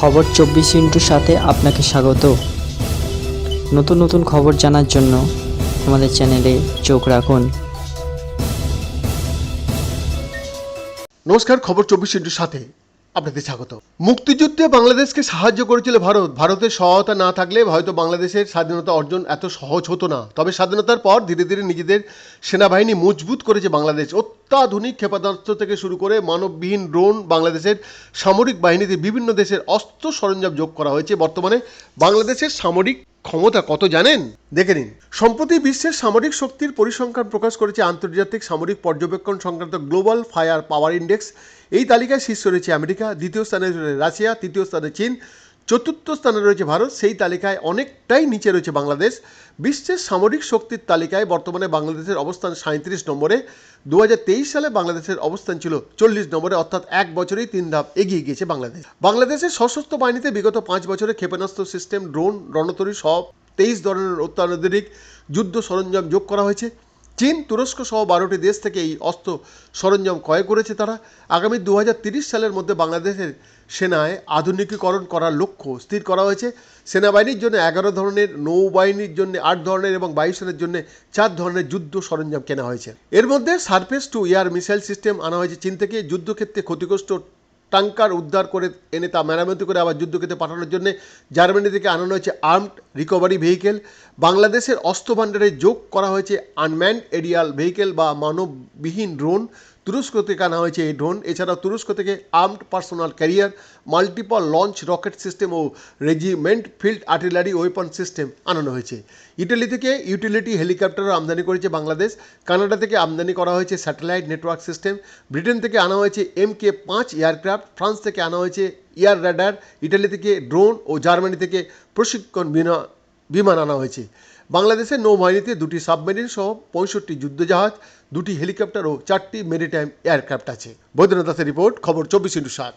খবর চব্বিশ ইন্টুর সাথে আপনাকে স্বাগত। নতুন নতুন খবর জানার জন্য আমাদের চ্যানেলে চোখ রাখুন। নমস্কার, খবর চব্বিশ ইন্টুর সাথে আপনাদের স্বাগত। মুক্তিযুদ্ধে বাংলাদেশকে সাহায্য করেছিল ভারত। ভারতের সহায়তা না থাকলে হয়তো বাংলাদেশের স্বাধীনতা অর্জন এত সহজ হতো না। তবে স্বাধীনতার পর ধীরে ধীরে নিজেদের সেনাবাহিনী মজবুত করেছে বাংলাদেশ। অত্যাধুনিক ক্ষেপণাস্ত্র থেকে শুরু করে মানববিহীন ড্রোন বাংলাদেশের সামরিক বাহিনীতে বিভিন্ন দেশের অস্ত্র সরঞ্জাম যোগ করা হয়েছে। বর্তমানে বাংলাদেশের সামরিক ক্ষমতা কত জানেন? দেখে নিন। সম্প্রতি বিশ্বের সামরিক শক্তির পরিসংখ্যান প্রকাশ করেছে আন্তর্জাতিক সামরিক পর্যবেক্ষণ সংক্রান্ত গ্লোবাল ফায়ার পাওয়ার ইন্ডেক্স। এই তালিকায় শীর্ষ রয়েছে আমেরিকা, দ্বিতীয় স্থানে রাশিয়া, তৃতীয় স্থানে চীন চতুর্থ স্থানে রয়েছে ভারত। সেই তালিকায় অনেকটাই নিচে রয়েছে বাংলাদেশ। বিশ্বের সামরিক শক্তির তালিকায় বর্তমানে বাংলাদেশের অবস্থান সাঁত্রিশ নম্বরে। দু হাজার তেইশ সালে বাংলাদেশের অবস্থান ছিল চল্লিশ নম্বরে, অর্থাৎ এক বছরেই তিন ধাপ এগিয়ে গিয়েছে বাংলাদেশ। বাংলাদেশের সশস্ত্র বাহিনীতে বিগত পাঁচ বছরে ক্ষেপণাস্ত্র সিস্টেম, ড্রোন, রণতরী সব তেইশ ধরনের অত্যাধুনিক যুদ্ধ সরঞ্জাম যোগ করা হয়েছে। চীন, তুরস্ক সহ বারোটি দেশ থেকে এই অস্ত্র সরঞ্জাম ক্রয় করেছে তারা। আগামী দু সালের মধ্যে বাংলাদেশের সেনায় আধুনিকীকরণ করার লক্ষ্য স্থির করা হয়েছে। সেনাবাহিনীর জন্য এগারো ধরনের, নৌবাহিনীর জন্য আট ধরনের এবং বায়ুসেনার জন্য চার ধরনের যুদ্ধ সরঞ্জাম কেনা হয়েছে। এর মধ্যে surface to air missile system আনা হয়েছে। চীন থেকে যুদ্ধক্ষেত্রে ক্ষতিগ্রস্ত টাঙ্কার উদ্ধার করে এনে তা মেরামতি করে আবার যুদ্ধক্ষেত্রে পাঠানোর জন্য জার্মানি থেকে আনানো হয়েছে আর্মড রিকভারি ভেহিকেল। বাংলাদেশের অস্ত্র ভাণ্ডারে যোগ করা হয়েছে আনম্যান্ড এরিয়াল ভেহিকেল বা মানববিহীন ড্রোন। তুরস্ক থেকে আনা হয়েছে এই ড্রোন। এছাড়াও তুরস্ক থেকে armed personal carrier, multiple launch rocket system ও regiment field artillery weapon system আনানো হয়েছে। ইটালি থেকে ইউটিলিটি হেলিকপ্টারও আমদানি করেছে বাংলাদেশ। কানাডা থেকে আমদানি করা হয়েছে স্যাটেলাইট নেটওয়ার্ক সিস্টেম। ব্রিটেন থেকে আনা হয়েছে এম কে পাঁচ এয়ারক্রাফট। ফ্রান্স থেকে আনা হয়েছে এয়ার রাডার। ইটালি থেকে ড্রোন ও জার্মানি থেকে প্রশিক্ষণ বিনা- বিমান আনা হয়েছে। বাংলাদেশের নৌবাহিনীতে দুটি সাবমেরিন সহ পঁয়ষট্টি যুদ্ধজাহাজ, দুটি হেলিকপ্টার ও চারটি মেরিটাইম এয়ারক্রাফট আছে। বৈদ্যনাথ দাসের রিপোর্ট, খবর চব্বিশ ইন্টু সাত।